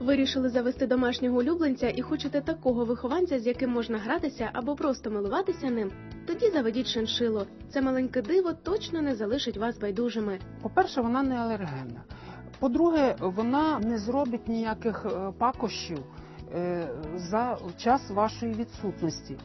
Вирішили завести домашнього улюбленця і хочете такого вихованця, з яким можна гратися або просто милуватися ним? Тоді заведіть шиншилу. Це маленьке диво точно не залишить вас байдужими. По-перше, вона не алергенна. По-друге, вона не зробить ніяких е, пакощів е, за час вашої відсутності.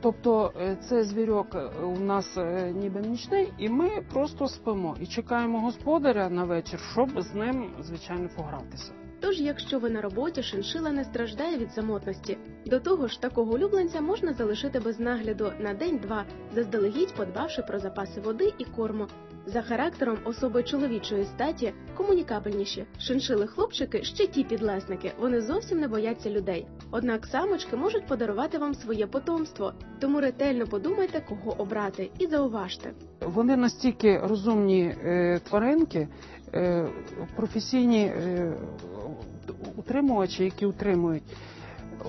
Тобто е, це звірок у нас ніби нічний, і ми просто спимо і чекаємо господаря на вечір, щоб з ним, звичайно, погратися. Тож, якщо ви на роботі, шиншила не страждає від самотності. До того ж, такого улюбленця можна залишити без нагляду на день-два, заздалегідь подбавши про запаси води і корму. За характером особи чоловічої статі комунікабельніші. Шиншили хлопчики ще ті підлесники. Вони зовсім не бояться людей. Однак самочки можуть подарувати вам своє потомство. Тому ретельно подумайте, кого обрати, і зауважте. Вони настільки розумні е, тваринки, професійні е, утримувачі, які утримують,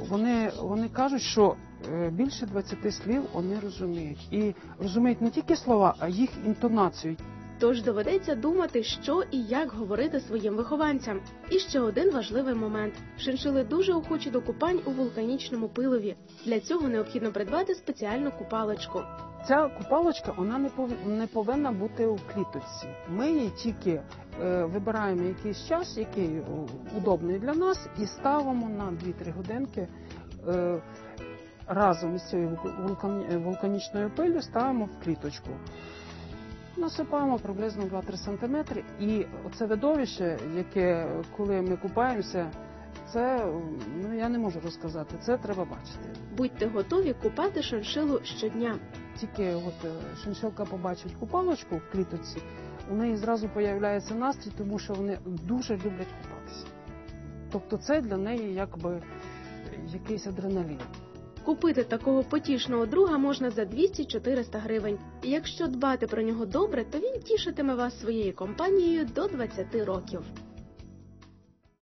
вони, вони кажуть, що е, більше 20 слів вони розуміють. І розуміють не тільки слова, а їх інтонацію. Тож доведеться думати, що і як говорити своїм вихованцям. І ще один важливий момент: шиншили дуже охочі до купань у вулканічному пилові. Для цього необхідно придбати спеціальну купалочку. Ця купалочка вона не не повинна бути у кліточці. Ми її тільки е, вибираємо якийсь час, який е, удобний для нас, і ставимо на 2-3 годинки. Е, разом із цією вулк- вулканічною пиллю ставимо в кліточку. Насипаємо приблизно 2-3 см. І оце видовище, яке коли ми купаємося, це ну я не можу розказати. Це треба бачити. Будьте готові купати шиншилу щодня. Тільки от е, шиншилка побачить купалочку в клітоці, у неї зразу появляється настрій, тому що вони дуже люблять купатися. Тобто це для неї якби якийсь адреналін. Купити такого потішного друга можна за 200-400 гривень. І якщо дбати про нього добре, то він тішитиме вас своєю компанією до 20 років.